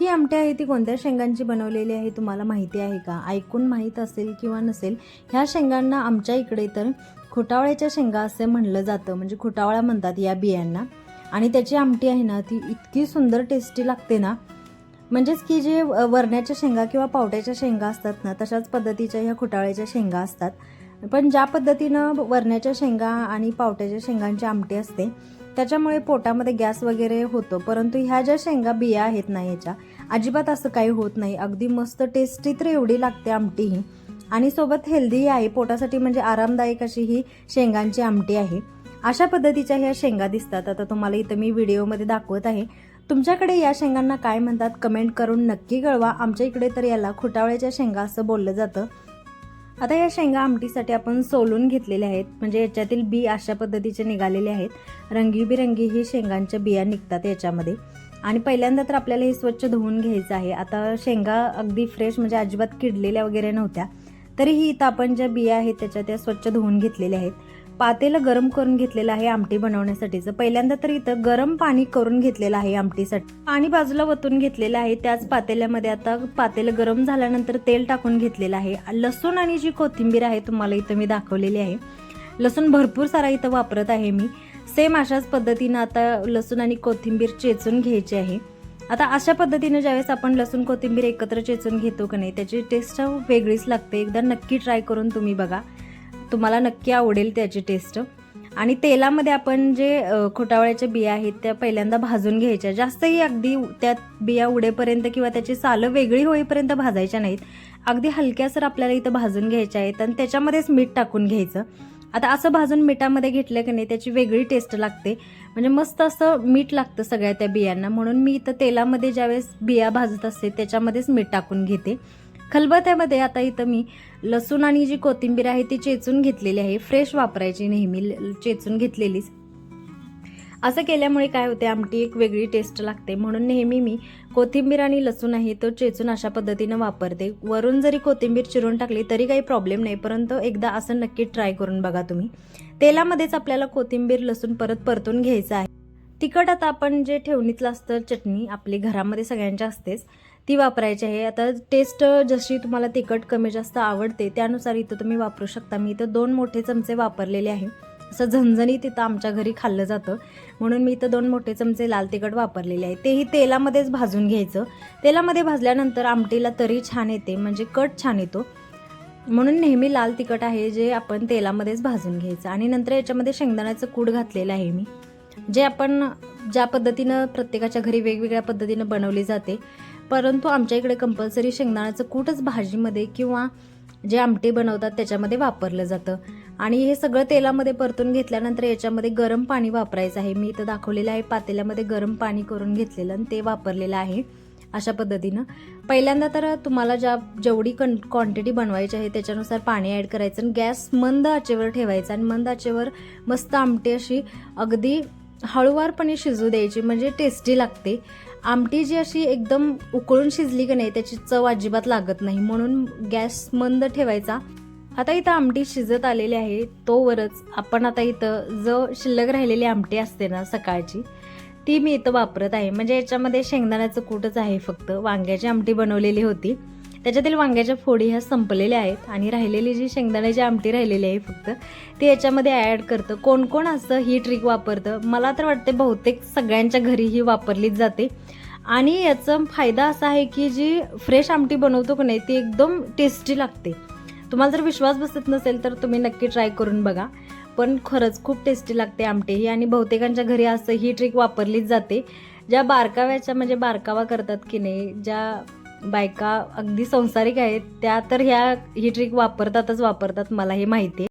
ही आमटी आहे ती कोणत्या शेंगांची बनवलेली आहे तुम्हाला माहिती आहे का? ऐकून माहीत असेल किंवा नसेल ह्या शेंगांना आमच्या इकडे तर खुटावळ्याच्या शेंगा असे म्हणलं जातं. म्हणजे खुटावळा म्हणतात या बियांना. आणि त्याची आमटी आहे ना ती इतकी सुंदर टेस्टी लागते ना. म्हणजेच की जे वरण्याच्या शेंगा किंवा पावट्याच्या शेंगा असतात ना तशाच पद्धतीच्या ह्या खुटावळ्याच्या शेंगा असतात. पण ज्या पद्धतीनं वरण्याच्या शेंगा आणि पावट्याच्या शेंगांची आमटी असते त्याच्यामुळे पोटामध्ये गॅस वगैरे होतो. परंतु ह्या ज्या शेंगा बिया आहेत ना ह्याच्या अजिबात असं काही होत नाही. अगदी मस्त टेस्टी तर एवढी लागते आमटी ही. आणि सोबत हेल्दीही आहे. पोटासाठी म्हणजे आरामदायक अशी ही शेंगांची आमटी आहे. अशा पद्धतीच्या ह्या शेंगा दिसतात. आता तुम्हाला इथं मी व्हिडिओमध्ये दाखवत आहे. तुमच्याकडे या शेंगांना काय म्हणतात? कमेंट करून नक्की कळवा. आमच्या इकडे तर याला खुटावळ्याच्या शेंगा असं बोललं जातं. आता या शेंगा आमटीसाठी आपण सोलून घेतलेल्या आहेत. म्हणजे याच्यातील बी अशा पद्धतीचे निघालेले आहेत. रंगीबिरंगी ही शेंगांच्या बिया निघतात याच्यामध्ये. आणि पहिल्यांदा तर आपल्याला हे स्वच्छ धुवून घ्यायचं आहे. आता शेंगा अगदी फ्रेश म्हणजे अजिबात किडलेल्या वगैरे नव्हत्या. तरीही इथं आपण ज्या बिया आहेत त्याच्या त्या स्वच्छ धुवून घेतलेल्या आहेत. पातेलं गरम करून घेतलेलं आहे आमटी बनवण्यासाठीचं पहिल्यांदा तर इथं गरम पाणी करून घेतलेलं आहे आमटीसाठी. पाणी बाजूला वतून घेतलेलं आहे. त्याच पातेल्यामध्ये आता पातेलं गरम झाल्यानंतर तेल टाकून घेतलेलं आहे. लसूण आणि जी कोथिंबीर आहे तुम्हाला इथं मी दाखवलेली आहे. लसूण भरपूर सारा इथं वापरत आहे मी. सेम अशाच पद्धतीनं आता लसूण आणि कोथिंबीर चेचून घ्यायची आहे. आता अशा पद्धतीनं ज्यावेळेस आपण लसूण कोथिंबीर एकत्र चेचून घेतो का नाही त्याची टेस्ट वेगळीच लागते. एकदा नक्की ट्राय करून तुम्ही बघा. तुम्हाला नक्की आवडेल त्याची टेस्ट आणि तेलामध्ये आपण जे खोटावळ्याच्या बिया आहेत त्या पहिल्यांदा भाजून घ्यायच्या. जास्तही अगदी त्यात बिया उडेपर्यंत किंवा त्याची सालं वेगळी होईपर्यंत भाजायच्या नाहीत. अगदी हलक्यासर आपल्याला इथं भाजून घ्यायच्या आहेत आणि त्याच्यामध्येच मीठ टाकून घ्यायचं. आता असं भाजून मिठामध्ये घेतलं की नाही त्याची वेगळी टेस्ट लागते. म्हणजे मस्त असं मीठ लागतं सगळ्या त्या बियांना. म्हणून मी इथं तेलामध्ये ज्यावेळेस बिया भाजत असते त्याच्यामध्येच मीठ टाकून घेते. खलबत्यामध्ये आता इथं मी लसूण आणि जी कोथिंबीर आहे ती चेचून घेतलेली आहे. फ्रेश वापरायची नेहमी चेचून घेतलेलीच. असं केल्यामुळे काय होते आमटी एक वेगळी टेस्ट लागते. म्हणून नेहमी मी कोथिंबीर आणि लसूण आहे तो चेचून अशा पद्धतीनं वापरते. वरून जरी कोथिंबीर चिरून टाकली तरी काही प्रॉब्लेम नाही परंतु एकदा असं नक्की ट्राय करून बघा तुम्ही. तेलामध्येच आपल्याला कोथिंबीर लसूण परत परतून घ्यायचं आहे. तिखट आता आपण जे ठेवणीतलं असतं चटणी आपली घरामध्ये सगळ्यांच्या असतेच. ती वापरायची आहे. आता टेस्ट जशी तुम्हाला तिखट कमी जास्त आवडते त्यानुसार इथं तुम्ही वापरू शकता. मी इथं दोन मोठे चमचे वापरलेले आहे. असं झणझणीत इथं आमच्या घरी खाल्लं जातं. म्हणून मी इथं दोन मोठे चमचे लाल तिखट वापरलेले आहे. तेही तेलामध्येच भाजून घ्यायचं. तेलामध्ये भाजल्यानंतर आमटीला तरी छान येते म्हणजे कट छान येतो. म्हणून नेहमी लाल तिखट आहे जे आपण तेलामध्येच भाजून घ्यायचं. आणि नंतर याच्यामध्ये शेंगदाण्याचं कूड घातलेलं आहे मी. जे आपण ज्या पद्धतीनं प्रत्येकाच्या घरी वेगवेगळ्या पद्धतीनं बनवली जाते परंतु आमच्या इकडे कंपल्सरी शेंगदाण्याचं कूटच भाजीमध्ये किंवा जे आमटे बनवतात त्याच्यामध्ये वापरलं जातं. आणि हे सगळं तेलामध्ये परतून घेतल्यानंतर याच्यामध्ये गरम पाणी वापरायचं आहे. मी इथं दाखवलेलं आहे पातेल्यामध्ये गरम पाणी करून घेतलेलं आणि ते वापरलेलं आहे अशा पद्धतीनं. पहिल्यांदा तर तुम्हाला ज्या जेवढी कन क्वांटिटी बनवायची आहे त्याच्यानुसार पाणी ॲड करायचं आणि गॅस मंद आचेवर ठेवायचा. आणि मंद आचेवर मस्त आमटी अशी अगदी हळूवारपणे शिजू द्यायची म्हणजे टेस्टी लागते. आमटी जी अशी एकदम उकळून शिजली की नाही त्याची चव अजिबात लागत नाही. म्हणून गॅस मंद ठेवायचा. आता इथं आमटी शिजत आलेली आहे तोवरच. आपण आता इथं जो शिल्लक राहिलेली आमटी असते ना सकाळची ती मी इथं वापरत आहे. म्हणजे याच्यामध्ये शेंगदाण्याचं कूटच आहे फक्त. वांग्याची आमटी बनवलेली होती. त्याच्यातील वांग्याच्या फोडी ह्या संपलेल्या आहेत आणि राहिलेली जी शेंगदाण्याची आमटी राहिलेली आहे फक्त ती याच्यामध्ये ॲड करतं. कोण कोण असं ही ट्रिक वापरतं? मला तर वाटते बहुतेक सगळ्यांच्या घरी ही वापरलीच जाते. आणि याचा फायदा असा आहे की जी फ्रेश आमटी बनवतो की नाही ती एकदम टेस्टी लागते. तुम्हाला जर विश्वास बसत नसेल तर तुम्ही नक्की ट्राय करून बघा. पण खरंच खूप टेस्टी लागते आमटी ही आणि बहुतेकांच्या घरी असं ही ट्रिक वापरलीच जाते. ज्या बारकाव्याच्या म्हणजे बारकावा करतात की नाही ज्या बायका अगदी संसारिक आहेत त्या तर ह्या ही ट्रिक वापरतातच वापरतात मला हे माहिती आहे.